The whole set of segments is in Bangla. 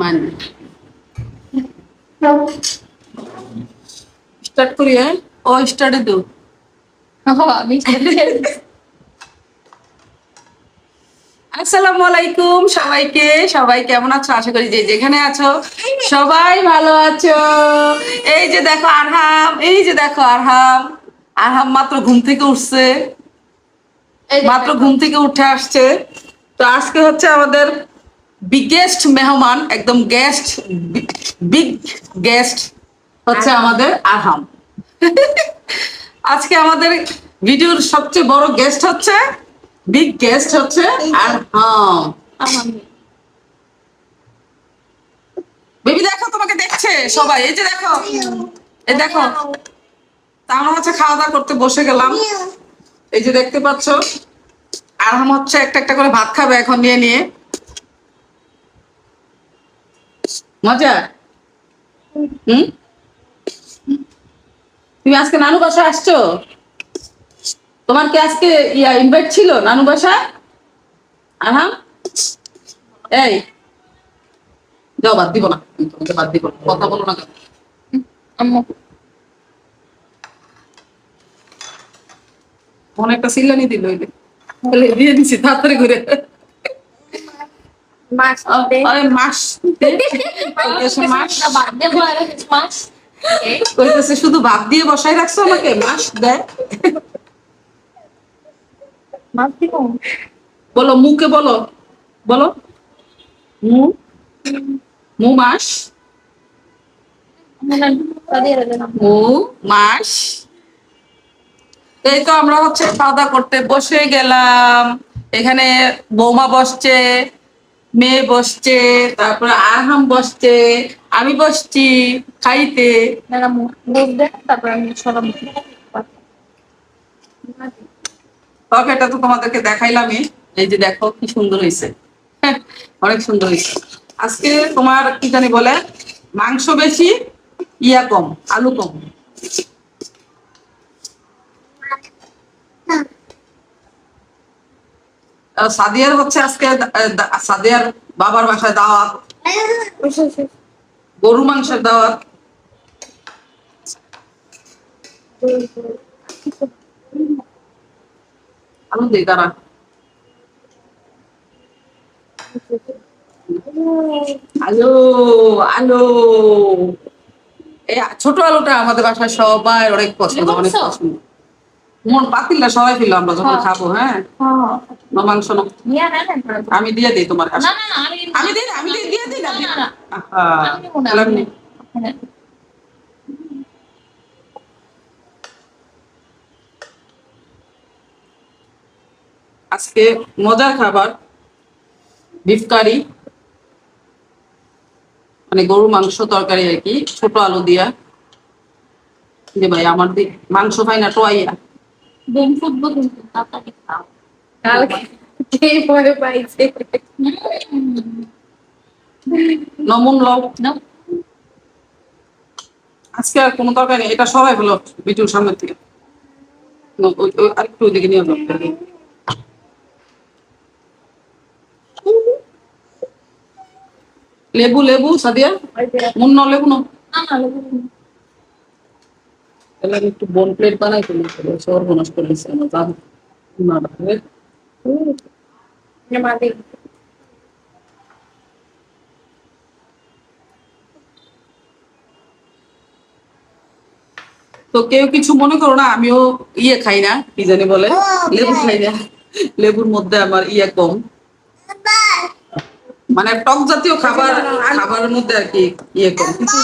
মান স্টার্ট করি হ্যাঁ ও স্টার্টে আমি আসসালামু আলাইকুম সবাইকে। সবাই কেমন আছো? আশা করি যে যেখানে আছো সবাই ভালো আছো। এই যে দেখো আরহাম এই যে দেখো আরহাম। আরহাম মাত্র ঘুম থেকে উঠছে। মাত্র ঘুম থেকে উঠে আসছে। তো আজকে হচ্ছে আমাদের বিগেস্ট মেহমান একদম গেস্ট বিগ গেস্ট হচ্ছে আমাদের আরহাম। আজকে আমাদের ভিডিওর সবচেয়ে বড় গেস্ট হচ্ছে বিগ গেস্ট হচ্ছে আরহাম। বেবি দেখো তোমাকে দেখছে সবাই। এই যে দেখো এই দেখো। তা আমরা হচ্ছে খাওয়া দাওয়া করতে বসে গেলাম। এই যে দেখতে পাচ্ছ আরহাম হচ্ছে একটা একটা করে ভাত খাবে এখন নিয়ে নিয়ে। মজা? হুম? তুমি আজকে নানু বাসায় আসছো? তোমার কি আজকে ইয়া ইনভাইট ছিল নানু বাসায়? আরহাম এই। যাও, বাদ দিব না। তোমাকে বাদ দিব কথা বলো না একটা সিল্লানি দিল দিয়ে দিছি, তাড়াতাড়ি করে। কইতেছে শুধু দিয়ে বসাই রাখছো আমাকে? মাস দেয় মাছ দিব বলো মুকে বলো। বলো। মু? মু মাস? মু মাস? এই তো আমরা হচ্ছে খাওয়া দাওয়া করতে বসে গেলাম। এখানে বৌমা বসছে। মেয়ে বসছে, তারপরে আরহাম বসছে, আমি বসছি, খাইতে। সরাম তরকারিটা তো তোমাদেরকে দেখাইলামই। এই যে দেখো কি সুন্দর হয়েছে অনেক সুন্দর হয়েছে আজকে তোমার কি জানি বলে, মাংস বেশি, ইয়া কম, আলু কম। সাদিয়ার হচ্ছে আজকে সাদিয়ার বাবার বাসায় দাওয়াত। গরু মাংসের দাওয়াত। আলু দিই দাঁড়া আলু আলু। এই ছোট আলুটা আমাদের বাসায় সবাই অনেক পছন্দ অনেক পছন্দ। মন পাতিলটা সবাই ফেলল আমরা যখন হ্যাঁ। খাব হ্যাঁ। হ্যাঁ। মাংস আমি দিয়ে দিই তোমার কাছে। আমি দিই আমি দিয়ে দিই না। হ্যাঁ। আজকে মজার খাবার বিফ কারি মানে গরু মাংস তরকারি আর কি ছোট আলু দিয়া। ভাই আমার মাংস পাই না টোয়াইয়া বোম ফুটবল কিন্তু তাড়াতাড়ি খাও কালকে এই পরে পাইছে। নমুন লও। না। আজকে আর কোনো তরকারি নেই। এটা সবাই হলো বিটুর সামনে থেকে। ন- ওই- ওই আরেকটু ওইদিকে নিয়ে লেবু লেবু সাদিয়া? মুন্ন লেবু না না লেবু। তাহলে আমি একটু বোন প্লেট বানাই সর্বনাশ করে দিচ্ছে আমার না দেখ তো কেউ কিছু মনে করো না আমিও ইয়ে খাই না কি জানি বলে? লেবু খাই না। লেবুর মধ্যে আমার ইয়ে কম। মানে টক জাতীয় খাবার খাবারের মধ্যে আর কি ইয়ে কম। কিন্তু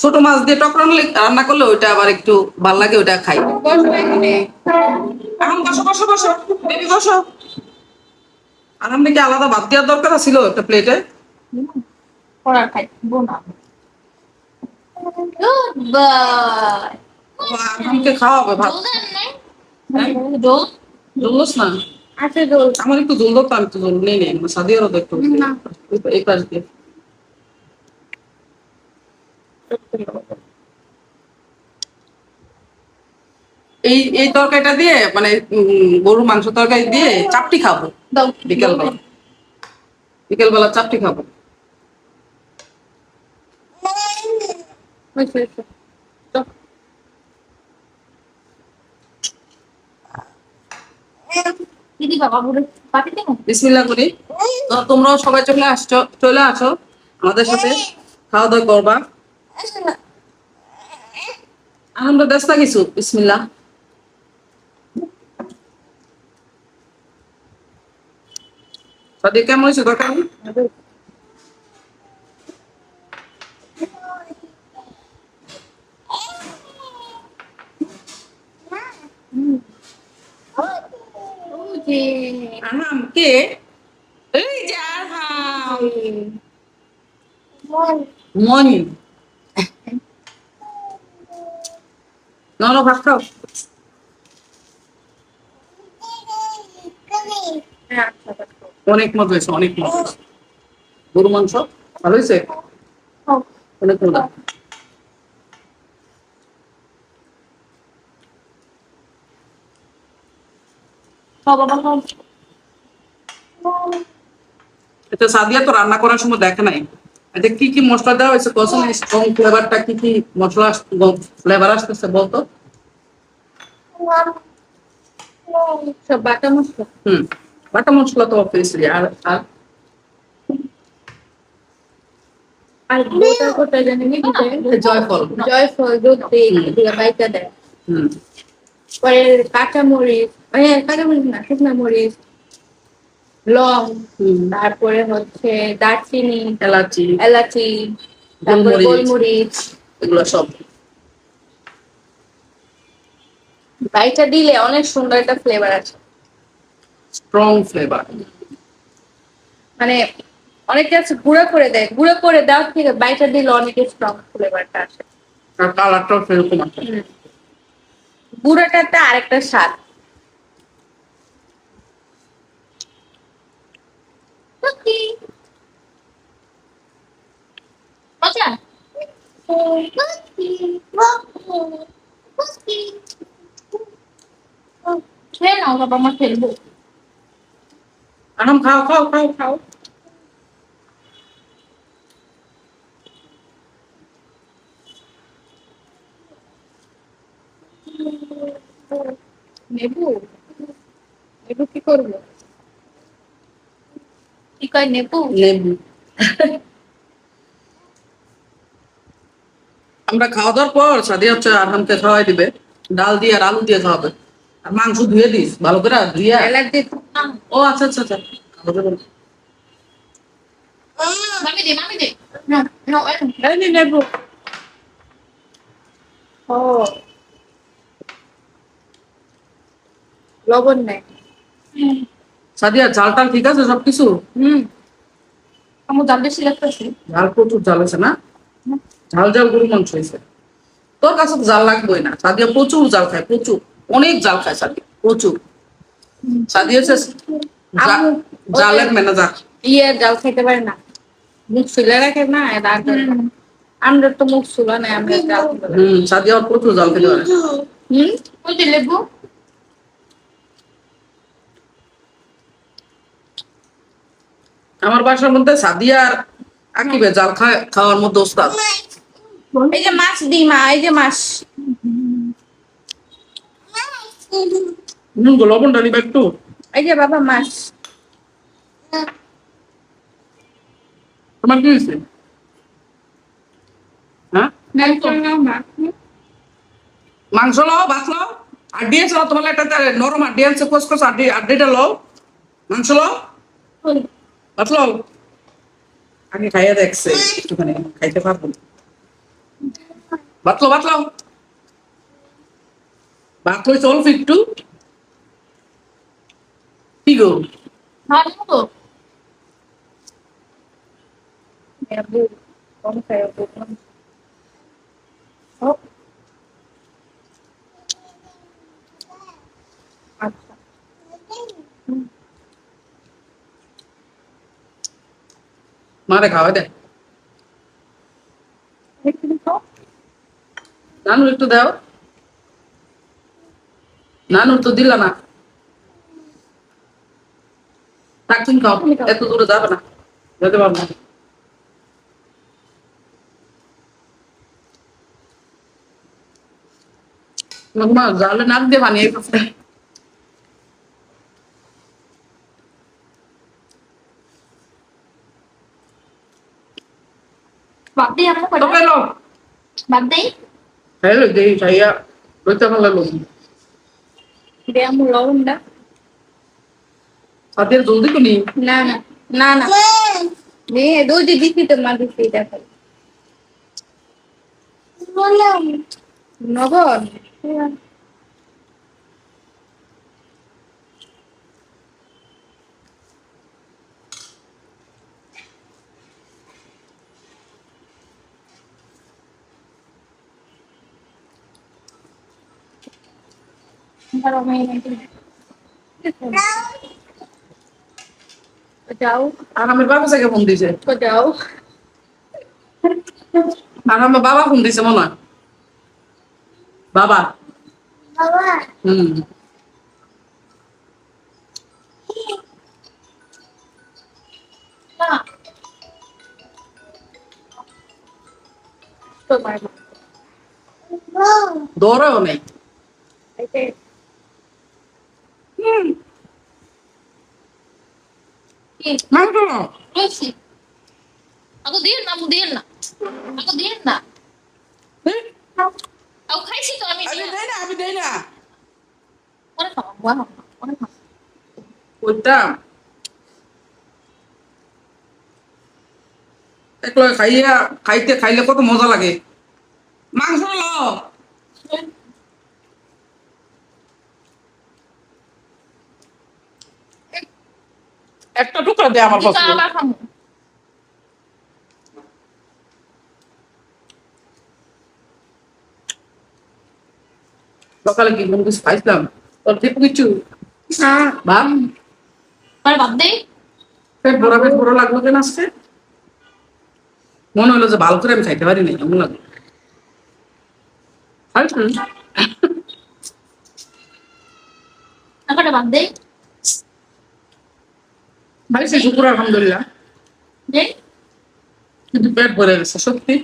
ছোট মাছ দিয়ে টক রান্না রান্না করলে ওইটা আবার একটু ভালো লাগে ওইটা খাই। এখানে। বসো বসো বসো। বেবি বসো। আর আমরা কি আলাদা ভাত দেওয়ার দরকার ছিল একটা প্লেটে? খাওয়াবে ভাত। দোল হ্যাঁ? না? আমার একটু জল দরকার আমি তো জল নেই নেই সাদিয়ারও তো একটু এই পাশ দিয়ে। এই এই তরকারিটা দিয়ে মানে গরুর মাংস তরকারি দিয়ে চাপটি খাব। দাও। বিকেল বেলা বিকেলবেলা চারটি খাব করি। তোমরাও সবাই চলে আসছো চলে আসো আমাদের সাথে। খাওয়া দাওয়া করবা। আমরা ব্যস্ত কিছু বিসমিল্লাহ সাদিক কেমন হয়েছে দরকার ওই যে, আহাম কে এই যে আহাম মন নলো ভাত খাও। অনেক মজা হয়েছে, অনেক গরু, মাংস, ভালো হয়েছে? অনেক মজা। এটা সাদিয়া তো রান্না করার সময় দেখে নাই। এতে কি কি মশলা দেওয়া হয়েছে? কত স্ট্রং ফ্লেভারটা কি কি মশলা ফ্লেভার আসতেছে বলতো? সব বাটা মশলা? হুম বাটা মশলা তো অবভিয়াসলি আর আর? আর গোটা গোটা জানি কি জয়ফল। জয়ফল দুধ দিয়ে বাইটা দেয়। হুম। পরে কাঁচা মরিচ হ্যাঁ কাঁচা মরিচ না শুকনা মরিচ লং তারপরে হচ্ছে দারচিনি এলাচি এলাচি তারপরে গোলমরিচ। এগুলো সব। বাইটা দিলে অনেক সুন্দর একটা ফ্লেভার আছে। স্ট্রং ফ্লেভার মানে অনেকে আছে গুঁড়া করে দেয় গুঁড়া করে দেওয়ার থেকে বাইটা দিলে অনেক স্ট্রং ফ্লেভারটা আসে। কালারটাও সেরকম আছে। গুঁড়াটাতে আরেকটা স্বাদ। কুকি আচ্ছা কুকি কুকি খেয়ে নাও বাবা আমার ফেলব আরাম খাও খাও খাও খাও নেবু নেবু কি করব কি কয় নেবু লেবু আমরা খাওয়া দাওয়ার পর সাদিয়া হচ্ছে আরহামকে খাওয়াই দিবে। ডাল দিয়ে আর আলু দিয়ে খাওয়াবে। আর মাংস ধুয়ে দিস ভালো করে ধুয়ে ও আচ্ছা আচ্ছা আচ্ছা। ভালো করে মামি দে মামি দে। না না। এই নে নেবু। ও। লবণ নেই। সাদিয়া ঝাল টাল ঠিক আছে সবকিছু? হুম। আমার দাম বেশি লাগতেছে। ঝাল প্রচুর আছে না? ঝাল ঝাল গরু মাংস হয়েছে। তোর কাছে তো জাল লাগবেই না। সাদিয়া প্রচুর জাল খায় প্রচুর। অনেক জাল খায় সাদিয়া প্রচুর। সাদিয়া হচ্ছে জালের ম্যানেজার। ইয়ে জাল খাইতে পারে না। মুখ ফুলে রাখে না এরা আমরা তো মুখ ফুলা নাই আমরা জাল। হম সাদিয়া প্রচুর জাল খেতে পারে। হুম? ওই যে লেবু। আমার বাসার মধ্যে সাদিয়া আর আকিবে জাল খাওয়ার মধ্যে ওস্তাদ। এই যে মাছ দি মা এই যে মাছ। নুন গো লবণটা নিবে একটু। এই যে বাবা মাছ। তোমার কি হয়েছে? হ্যাঁ? মাংস লও ভাত লও। আড্ডি আছে তোমার একটা নরম আড্ডি আছে কোস কোস আড্ডি আড্ডিটা লও। মাংস লও। ভাত লও আগে খাইয়া দেখছে একটুখানি খাইতে পারব না। ভাত লও ভাত লও ভাত হয়েছে একটু। কি গো? ভালো। কম খাই নেবু ও আচ্ছা মারে খাওয়া দে। একটু খাও নানু একটু দাও। নানু তো দিল না। থাক তুমি খাও। এত দূরে যাবে না। যেতে পারব না। মা জালে নাক দিয়ে বানিয়ে বাদ দিই আমরা তো কয়টা পেল বাদ দিই হ্যালো দেই চাইয়া রইতে ভালো লাগল দে আমু লবণটা সাথে জলদি তো নি না না না না দুধ দিছি তো মা দিছি দেখো নগর যাও। আর আমার বাবা থেকে ফোন দিছে। যাও। আর আমার বাবা ফোন দিছে মনে হয়। বাবা। হুম। দৌড়াও নেই দিন না দিন না। দিন না। খাইছি তো আমি আমি দেই না। আমি না একলা খাইয়া খাইতে খাইলে কত মজা লাগে মাংস ল একটা টুকরা দে আমার পছন্দ সকালে কি কোনো কিছু খাইছিলাম তোর ঠিক কিছু? হ্যাঁ। ভাব মানে বাদ দেই পেট ভরা পেট ভরা লাগল কেন আজকে? মনে হলো যে ভালো করে আমি খাইতে পারি না এমন লাগল? বাদ দেই খাইছি শুকুর আলহামদুলিল্লাহ। কিন্তু পেট ভরে গেছে সত্যি।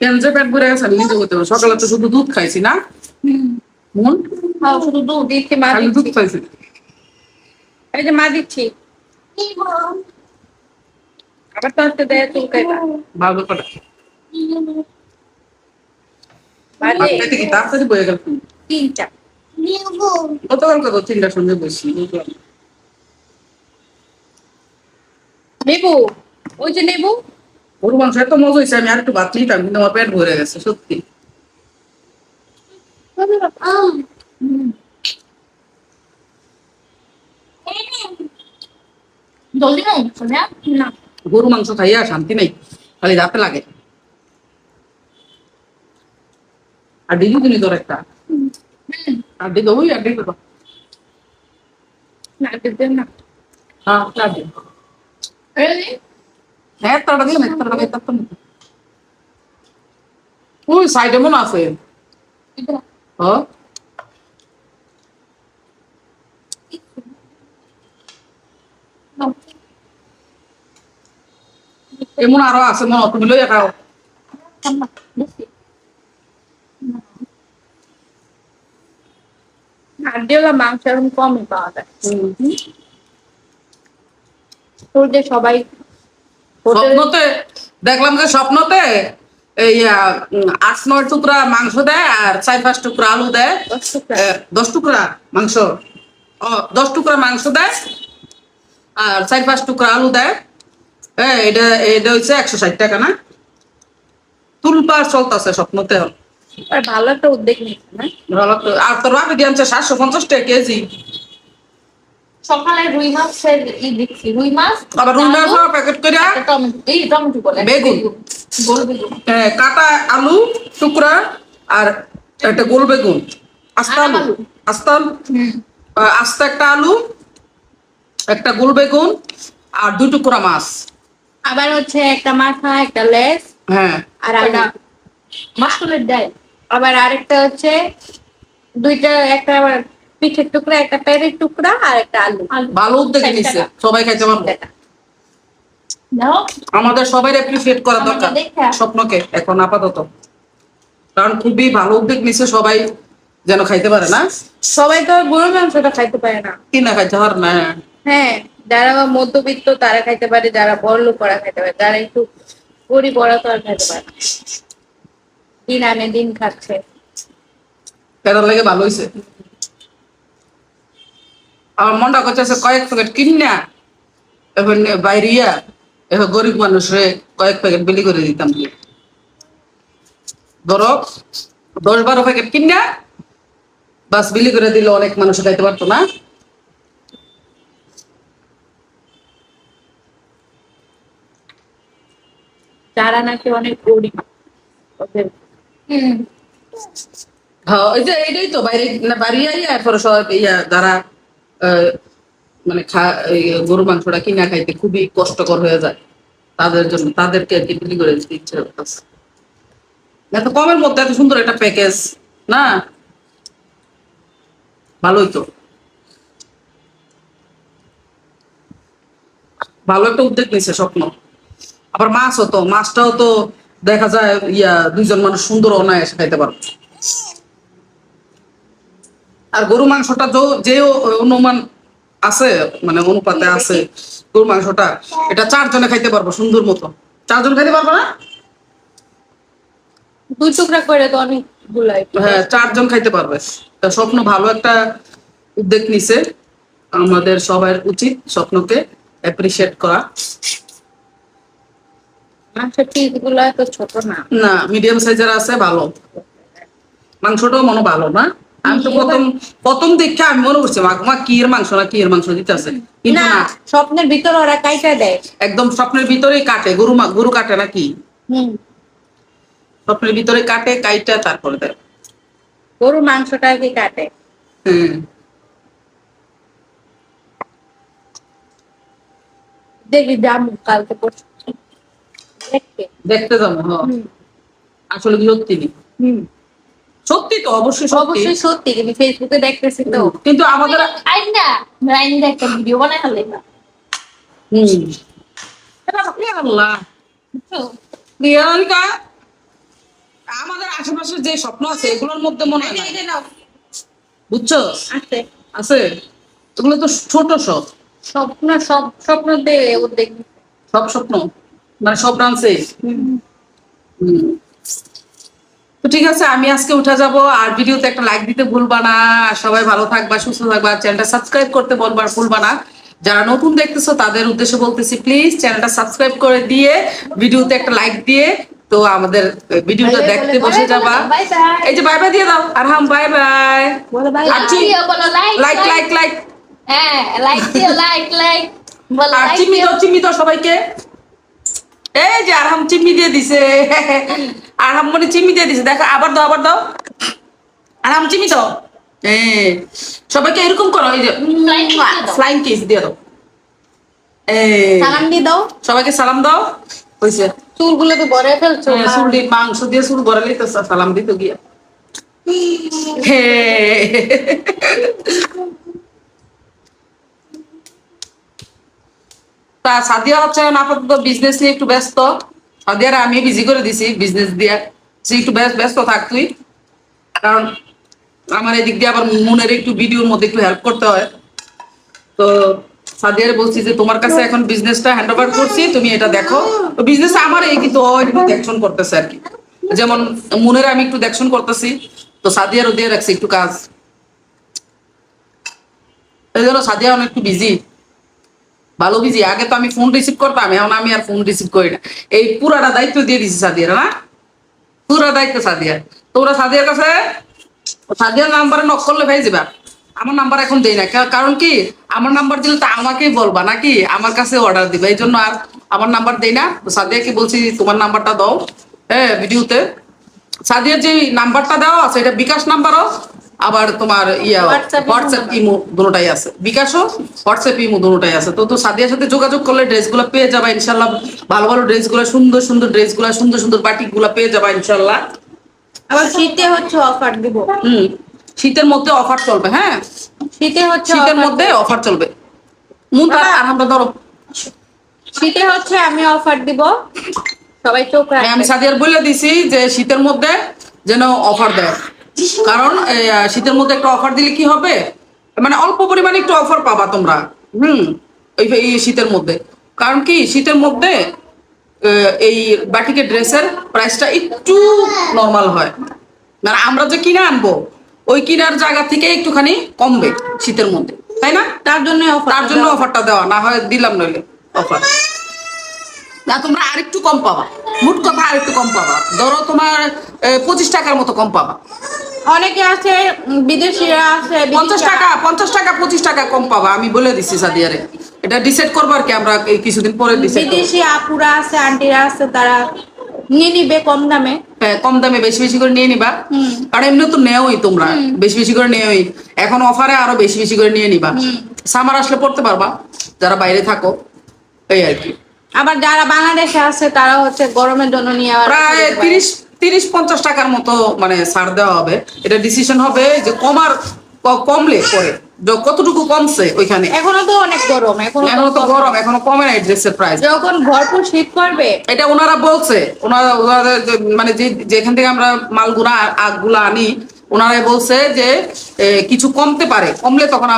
কেন যে পেট ভরে গেছে নিজে। সকালে তো শুধু দুধ খাইছি না। মন? শুধু দুধ দিচ্ছি মা দুধ খাইছি। এই যে মা দিচ্ছি। আবার তো দেয় ভালো করে। তাড়াতাড়ি বয়ে গেল? তিনটা। তিনটার সঙ্গে বসি বুঝলাম। নেবু ওই যে নেবু। গরু মাংস এত মজা হয়েছে আমি আর একটু ভাত নিতাম কিন্তু আমার পেট ভরে গেছে সত্যি। গরু মাংস খাইয়া শান্তি নেই খালি রাতে লাগে। আর ডিগি দিলি তোর একটা। আর দি দেবো আর না না। হ্যাঁ হ্যাঁ তাড়া দিলাম একটা টাকা একটা ওই সাইডে মনে আছে হ্যাঁ এমন আরও আছে মনে তুমি লইয়া খাও মাংস এখন কমই পাওয়া যায় তোর যে সবাই স্বপ্নতে দেখলাম যে স্বপ্নতে এই আট নয় টুকরা মাংস দেয় আর চার পাঁচ টুকরা আলু দেয়। দশ টুকরা। মাংস। দশ টুকরা মাংস দেয় আর চার পাঁচ টুকরা আলু দেয়। এ, এটা এটা হচ্ছে একশো ষাট টাকা না? তুলপার চলতেছে স্বপ্নতে। ভালো একটা উদ্যোগ নিচ্ছে না? ভালো। আর তোর বাপি দিয়ে সাতশো পঞ্চাশ টাকা কেজি। সকালে রুই মাছের ই দেখছি রুই মাছ আবার রুই মাছ প্যাকেট করে এই টমেটো বলে বেগুন। গোল বেগুন এ, কাটা আলু টুকরা আর একটা গোল বেগুন আস্তা আলু। আস্তা আস্ত একটা আলু একটা গোল বেগুন আর দুই টুকরা মাছ আবার হচ্ছে একটা মাথা একটা লেস হ্যাঁ আর আলু। মাসকলের ডাল আবার আরেকটা হচ্ছে দুইটা একটা আবার পিঠের টুকরা একটা পেরের টুকরা আর একটা আলু। ভালো উদ্যোগ টাকা। সবাই খাইতে পারব। আমাদের সবাই অ্যাপ্রিসিয়েট করা দরকার। স্বপ্নকে এখন আপাতত। কারণ খুবই ভালো উদ্যোগ নিছে সবাই যেন খাইতে পারে না। সবাই তো গরুর মাংসটা খাইতে পারে না। কি না খাইতে পারে না। হ্যাঁ যারা মধ্যবিত্ত তারা খাইতে পারে যারা বড় লোক ওরা খাইতে পারে যারা একটু গরিব ওরা তো আর খাইতে পারে না। দিন আনে দিন খাচ্ছে। পেদার লাগে ভালো হয়েছে আমার মনটা করছে কয়েক প্যাকেট কিনা এখন বাইরে ইয়া এখন গরিব মানুষরে কয়েক প্যাকেট বিলি করে দিতাম ধরো দশ বারো প্যাকেট কিনা বাস বিলি করে দিলে অনেক মানুষ খাইতে পারতো না। যারা নাকি অনেক গরিব। হ্যাঁ ওই যে এইটাই তো বাইরে না বাড়ি আইয়া এরপরে সব ইয়া যারা আহ, মানে গরু মাংসটা কিনা খাইতে খুবই কষ্টকর হয়ে যায়। তাদের জন্য, তাদেরকে আর কি বিক্রি করে দিতে ইচ্ছে এত কমের মধ্যে এত সুন্দর একটা প্যাকেজ না? ভালোই তো। ভালো একটা উদ্যোগ নিছে স্বপ্ন। আবার মাছও তো, মাছটাও তো দেখা যায়, ইয়া, দুইজন মানুষ সুন্দর অনায়াসে খাইতে পারবে। আর গরু মাংসটা তো- যে অনুমান আছে মানে অনুপাতে আছে গরু মাংসটা এটা চারজনে খাইতে পারব সুন্দর মতো। চারজন খাইতে পারব না? দুই টুকরা করে তো অনেক হ্যাঁ চারজন খাইতে পারবে। তা স্বপ্ন ভালো একটা উদ্যোগ নিছে। আমাদের সবার উচিত স্বপ্নকে অ্যাপ্রিসিয়েট করা। না। মিডিয়াম সাইজের আছে ভালো। মাংসটাও মনে ভালো না? আমি তো প্রথম প্রথম দেখে আমি মনে করছি মা কি এর মাংস না কি এর মাংস দিতে আছে? কিন্তু না স্বপ্নের ভিতর ওরা কাইটা দেয়। একদম স্বপ্নের ভিতরেই কাটে গরু গরু কাটে নাকি? হুম। স্বপ্নের ভিতরে কাটে কাইটা তারপরে দেয়। গরুর মাংসটা কি কাটে? হুম। দেখবি যাব কালকে পরশু। দেখতে। দেখতে যাব আসলে কি সত্যি হুম। সত্যি তো অবশ্যই সত্যি। অবশ্যই সত্যি কিন্তু ফেসবুকে দেখতেছি তো। কিন্তু আমাদের আইন না আইন একটা ভিডিও বানাই ফেলে। হুম। আল্লাহ। প্রিয়াঙ্কা আমাদের আশেপাশে যে স্বপ্ন আছে এগুলোর মধ্যে মনে হয় বুঝছ? আছে। আছে? এগুলো তো ছোট সব। স্বপ্ন সব স্বপ্ন সব স্বপ্ন। মানে সব ডান্সে। হুম। তো ঠিক আছে আমি আজকে উঠে যাব। আর ভিডিওতে একটা লাইক দিতে ভুলবা না। আর সবাই ভালো থাকবা সুস্থ থাকবা। চ্যানেলটা সাবস্ক্রাইব করতে বলবা ভুলবা না। যারা নতুন দেখতেছো তাদের উদ্দেশ্যে বলতেছি প্লিজ চ্যানেলটা সাবস্ক্রাইব করে দিয়ে ভিডিওতে একটা লাইক দিয়ে তো আমাদের ভিডিওটা দেখতে বসে যাবা। এই যে বাই বাই দিয়ে দাও। আর হাম bye bye like like like হ্যাঁ লাইক দিও লাইক লাইক বলো আর চিম্মি দাও। চিম্মি দাও সবাইকে। এই যে আরহাম চিম্মি দিয়ে দিছে। আরহাম মনে চিম্মি দিয়ে দিছে। দেখো আবার দাও আবার দাও। আরহাম চিম্মি দাও হ্যাঁ সবাইকে এরকম করো এই যে। ফ্লাইং কিস দিয়ে দাও। সালাম দিয়ে দাও। সবাইকে সালাম দাও। হইছে। চুলগুলো তো ফেলছো। হ্যাঁ, চুল দিয়ে মাংস দিয়ে চুল বড়ালেই তো সালাম দিত গিয়া। হে। তা সাদিয়া হচ্ছে আপাতত বিজনেস নিয়ে একটু ব্যস্ত। সাদিয়ার আমি বিজি করে দিছি বিজনেস দিয়ে। সে একটু ব্যস্ত থাক তুই। কারণ আমার এদিক দিয়ে আবার মনের একটু ভিডিওর মধ্যে একটু হেল্প করতে হয়। তো সাদিয়ার বলছি যে, তোমার কাছে এখন বিজনেসটা হ্যান্ড ওভার করছি, তুমি এটা দেখো। বিজনেস আমার এই কিন্তু দেখশন করতেছে আর কি। যেমন মনের আমি একটু দেখশন করতেছি, তো সাদিয়ারও দিয়ে রাখছি একটু কাজ। এই জন্য সাদিয়া অনেক একটু বিজি ভালো বিজি আগে তো আমি ফোন রিসিভ করতাম, এখন আমি আর ফোন রিসিভ করি না। এই পুরাটা দায়িত্ব দিয়ে দিছি সাদিয়ার না পুরা দায়িত্ব সাদিয়ার। তোমরা সাদিয়ার কাছে সাদিয়ার নাম্বারে নক করলে পেয়ে যাবা। আমার নাম্বার এখন দেই না। কা- কারণ কি? আমার নাম্বার দিলে তো আমাকেই বলবা নাকি? আমার কাছে অর্ডার দিবা। এই জন্য আর আমার নাম্বার দেই না। তো সাদিয়াকে বলছি, তোমার নাম্বারটা দাও। হ্যাঁ ভিডিওতে সাদিয়ার যে নাম্বারটা দেওয়া আছে, এটা বিকাশ নাম্বারও আবার তোমার ইয়া হোয়াটসঅ্যাপ ইমো দুটোটাই আছে। বিকাশও হোয়াটসঅ্যাপ ইমো দুটোটাই আছে। তো তো সাদিয়ার সাথে যোগাযোগ করলে ড্রেসগুলো পেয়ে যাবা ইনশাল্লাহ ভালো ভালো ড্রেসগুলো সুন্দর সুন্দর ড্রেসগুলো সুন্দর সুন্দর বাটিকগুলো পেয়ে যাবা ইনশাল্লাহ আবার শীতে হচ্ছে অফার দিব। হুম শীতের মধ্যে অফার চলবে হ্যাঁ? শীতে হচ্ছে শীতের মধ্যে অফার চলবে। মুন তার আর আমরা ধরো। শীতে হচ্ছে আমি অফার দিব। সবাই চোখ আমি সাদিয়ার বলে দিছি যে শীতের মধ্যে যেন অফার দেয়। কারণ শীতের মধ্যে একটা অফার দিলে কি হবে? মানে অল্প পরিমাণে একটু অফার পাবা তোমরা। হুম এই শীতের মধ্যে। কারণ কি শীতের মধ্যে এই বাটিকের ড্রেসের প্রাইসটা একটু নর্মাল হয়। মানে আমরা যে কিনে আনব ওই কিনার জায়গা থেকে একটুখানি কমবে শীতের মধ্যে। তাই না? তার জন্য তার জন্য অফারটা দেওয়া। না হয় দিলাম নইলে অফার না তোমরা আরেকটু কম পাবা। মোট কথা আরেকটু কম পাবা। ধরো তোমার পঁচিশ টাকার মতো কম পাবা। অনেকে আছে বিদেশিরা আছে পঞ্চাশ টাকা পঞ্চাশ টাকা পঁচিশ টাকা কম পাবা আমি বলে দিচ্ছি সাদিয়ারে। এটা ডিসাইড করব আর কি আমরা এই কিছুদিন পরে বিদেশি আপুরা আছে আন্টিরা আছে তারা নিয়ে নিবে কম দামে। হ্যাঁ কম দামে বেশি বেশি করে নিয়ে নিবা। কারণ এমনি তো নেওই তোমরা বেশি বেশি করে নেওই। এখন অফারে আরও বেশি বেশি করে নিয়ে নিবা। সামার আসলে পড়তে পারবা যারা বাইরে থাকো এই আর কি। আবার যারা বাংলাদেশে আছে তারা হচ্ছে গরমের জন্য নিয়ে প্রায়। তিরিশ তিরিশ পঞ্চাশ টাকার মতো মানে ছাড় দেওয়া হবে। এটা ডিসিশন হবে যে কমার কমলে পরে। কতটুকু কমছে ওইখানে? এখনও তো অনেক গরম এখনও এখনও তো। গরম এখনও কমে নাই ড্রেসের প্রাইস যখন ভরপুর শীত করবে এটা ওনারা বলছে ওনারা ওনাদের মানে যে যেখান থেকে আমরা মালগুলা আগগুলা আনি ওনারাই বলছে যে কিছু কমতে পারে। কমলে তখন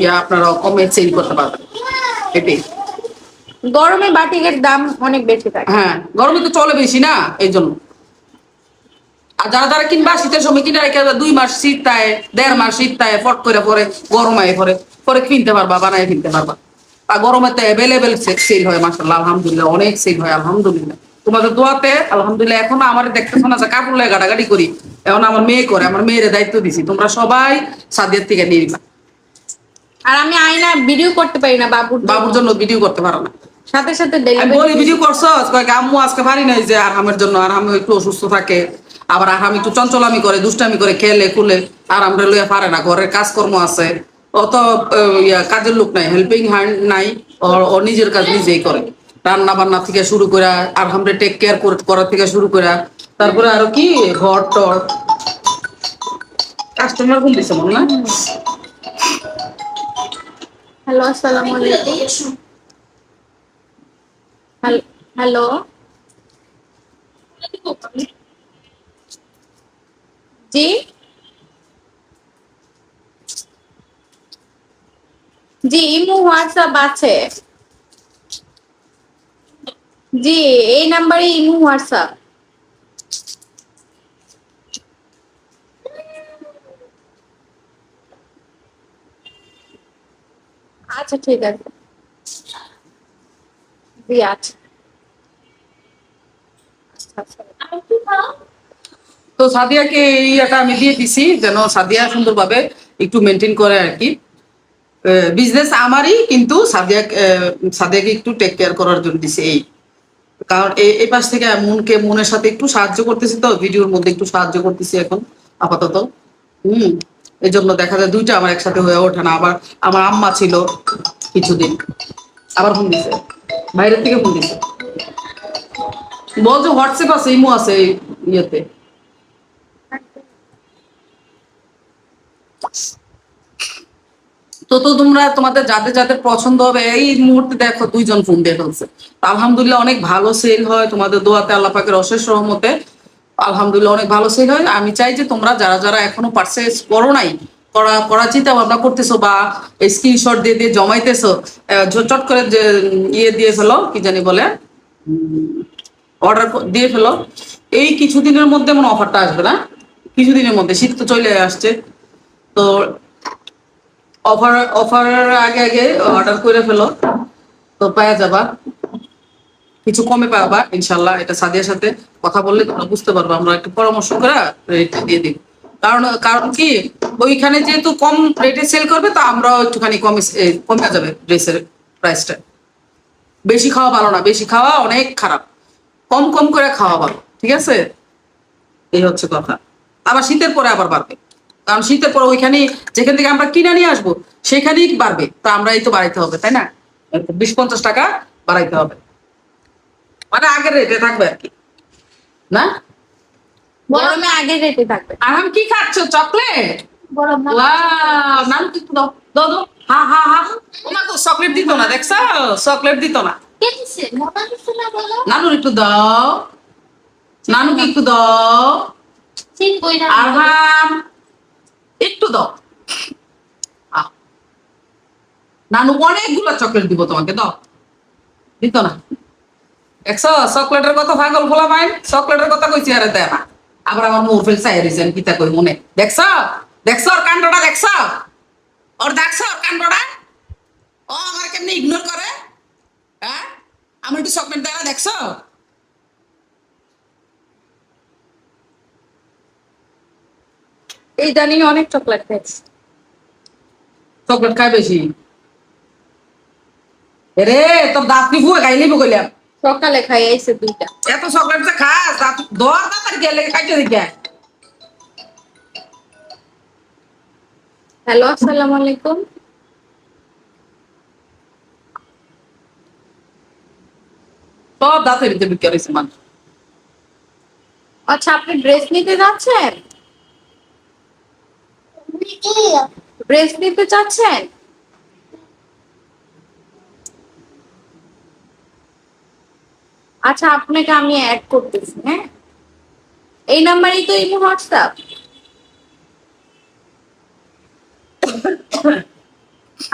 ইয়া আপনারা কমে সেল করতে পারবেন। এটাই। গরমে বাটিকের দাম অনেক বেশি থাকে। হ্যাঁ গরমে তো চলে বেশি না এই জন্য। আর যারা যারা কিনবা শীতের সময় কিনে রেখে দুই মাস শীত তায় দেড় মাস শীত তায় ফট করে পরে গরম আয় পরে পরে কিনতে পারবা বানায় কিনতে পারবা। আর গরমে তো অ্যাভেলেবেল সেল হয় মাসাল্লাহ আলহামদুলিল্লাহ অনেক সেল হয় আলহামদুলিল্লাহ। তোমাদের দোয়াতে আলহামদুলিল্লাহ এখন আমার দেখতেছো না যে কাপড় লাগে গাড়াগাড়ি করি। এখন আমার মেয়ে করে আমার মেয়ের দায়িত্ব দিছি তোমরা সবাই সাদিয়ার থেকে নিয়ে নিবা। আর আমি আয়না ভিডিও করতে পারি না বাবুর বাবুর জন্য ভিডিও করতে পারো না। সাথে সাথে ডেলিভারি বলি ভিডিও আম্মু আজকে পারি নাই যে আরামের জন্য। একটু অসুস্থ থাকে। আবার আরাম একটু চঞ্চলামি করে দুষ্টামি করে খেলে খুলে। আরামটা লইয়া পারে না। ঘরের কাজকর্ম আছে। অত ইয়া, কাজের লোক নাই হেল্পিং হ্যান্ড নাই। ও- নিজের কাজ নিজেই করে। রান্না বান্না থেকে শুরু করে আর আমরা টেক কেয়ার করা থেকে শুরু করে তারপরে আরও কি? ঘর টর। কাস্টমার কোন দিছে মনে না হ্যালো আসসালামু আলাইকুম। হ্যাল- জি জি ইমু হোয়াটসঅ্যাপ আছে। জি এই নাম্বারে ইমু হোয়াটসঅ্যাপ আচ্ছা ঠিক আছে। জি আচ্ছা। তো সাদিয়াকে এই ইয়েটা আমি দিয়ে দিছি যেন সাদিয়া সুন্দরভাবে একটু মেনটেন করে আর কি। বিজনেস আমারই, কিন্তু সাদিয়া সাদিয়াকে একটু টেক কেয়ার করার জন্য দিছি এই। কারণ এই পাশ থেকে মনকে, মনের সাথে একটু সাহায্য করতেছি তো, ভিডিওর মধ্যে একটু সাহায্য করতেছি এখন, আপাতত। হুম এই জন্য দেখা যায় দুইটা আমার একসাথে হয়ে ওঠে না। আবার আমার আম্মা ছিল কিছুদিন। আবার ফোন দিছে। বাইরের থেকে ফোন দিছে। বলছো হোয়াটসঅ্যাপ আছে, ইমো আছে ইয়েতে। তো তো তোমরা তোমাদের যাদের যাদের পছন্দ হবে, এই মুহূর্তে দেখো দুইজন ফোন দিয়ে ফেলছে। আলহামদুলিল্লাহ অনেক ভালো সেল হয় তোমাদের দোয়াতে আল্লাহ পাকের অশেষ রহমতে। আলহামদুলিল্লাহ অনেক ভালো সেল হয়। আমি চাই যে তোমরা যারা যারা এখনও পারচেস করো নাই, করা করা চিন্তা ভাবনা করতেছো বা স্ক্রিনশট দিয়ে দিয়ে জমাইতেছো চট করে যে ইয়ে দিয়ে ফেলো, কি জানি বলে? অর্ডার দিয়ে ফেলো। এই কিছুদিনের মধ্যে মনে অফারটা আসবে না। কিছুদিনের মধ্যে, শীত তো চলে আসছে। তো অফার অফারের আগে আগে অর্ডার করে ফেলো। তো পাওয়া যাবা। কিছু কমে পাবা ইনশাল্লাহ এটা সাদিয়ার সাথে কথা বললে তোমরা বুঝতে পারব। আমরা একটু পরামর্শ করে রেটটা দিয়ে দিই। কারণ কারণ কি, ওইখানে যেহেতু কম রেটে সেল করবে, তো আমরাও একটুখানি কমে কমে যাবে ড্রেসের প্রাইসটা বেশি খাওয়া ভালো না। বেশি খাওয়া অনেক খারাপ। কম কম করে খাওয়া ভালো ঠিক আছে? এই হচ্ছে কথা। আবার শীতের পরে আবার বাড়বে। কারণ শীতের পরে ওইখানে যেখান থেকে আমরা কিনে নিয়ে আসব সেখানেই বাড়বে। তা আমরা এই তো বাড়াইতে হবে তাই না? বিশ পঞ্চাশ টাকা বাড়াইতে হবে। মানে আগের রেটে থাকবে আর কি। না? গরমে আগে রেটে থাকবে। আরাম কি খাচ্ছ? চকলেট? গরম নাম কি? দাও হা হা হা। চকলেট দিত না দেখছ? চকলেট দিত না। নানুর একটু দাও। নানুকে একটু দাও। আরহাম একটু দাও। নানু অনেকগুলো চকলেট দিব তোমাকে দাও। দিত না। একশো চকলেটের কথা পাগল খোলা পাইন চকলেটের কথা কইছি আরে দেয় না। আবার আমার মোর ফেল চাই রয়েছেন কিতা কই মনে? দেখছ? দেখছ ওর কাণ্ডটা দেখছ? ওর দেখছ ওর কাণ্ডটা? ও আমার কেমনি ইগনোর করে? হ্যাঁ? আমি একটু চকলেট দেয় না দেখছ এই জানি অনেক চকলেট খাইছি চকলেট খাই বেশি রে তোর দাঁত কি ফুয়ে খাইলি কইলাম সকালে খাই আইছে দুইটা এত চকলেট যে খাস দাঁত দর দাঁত আর গেলে খাইতে দিকে হ্যালো আসসালামু আলাইকুম সব দাঁতের ভিতরে বিক্রি হয়েছে মানুষ। আচ্ছা আপনি ড্রেস নিতে যাচ্ছেন? ড্রেস নিতে চাচ্ছেন? আচ্ছা আপনাকে আমি অ্যাড করতেছি হ্যাঁ? এই নাম্বারেই তো এই হোয়াটসঅ্যাপ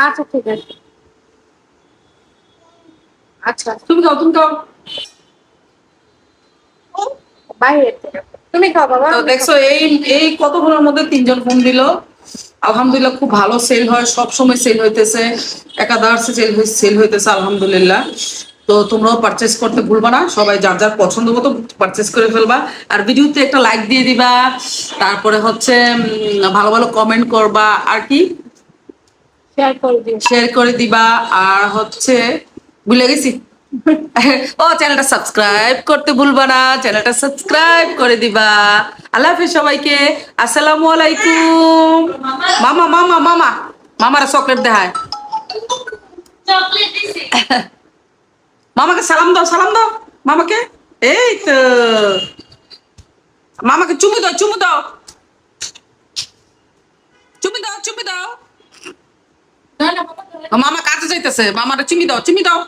আচ্ছা ঠিক আছে। আচ্ছা তুমি খাও তুমি খাও বাইরে। তুমি খাও বাবা। তো দেখছ এই এই কতক্ষণের মধ্যে তিনজন ফোন দিল। আলহামদুলিল্লাহ খুব ভালো সেল হয় সব সময় সেল হইতেছে। একাদার্সে সেল সেল হইতেছে আলহামদুলিল্লাহ। তো তোমরাও পারচেস করতে ভুলবা না সবাই যার যার পছন্দ মতো পারচেস করে ফেলবা। আর ভিডিওতে একটা লাইক দিয়ে দিবা তারপরে হচ্ছে ভালো ভালো কমেন্ট করবা আর কি? শেয়ার করে শেয়ার করে দিবা আর হচ্ছে ভুলে গেছি। ও চ্যানেলটা সাবস্ক্রাইব করতে ভুলবা না চ্যানেলটা সাবস্ক্রাইব করে দিবা। আল্লাহ হাফিজ সবাইকে আসসালামু আলাইকুম। মামা মামা মামা মামারা চকলেট দেখায়। মামাকে সালাম দাও সালাম দাও মামাকে। এই তো। মামাকে চুমু দাও চুমু দাও। চুমি দাও চুমি দাও। মামা কাজে যাইতেছে মামারা চুমি দাও চুমি দাও।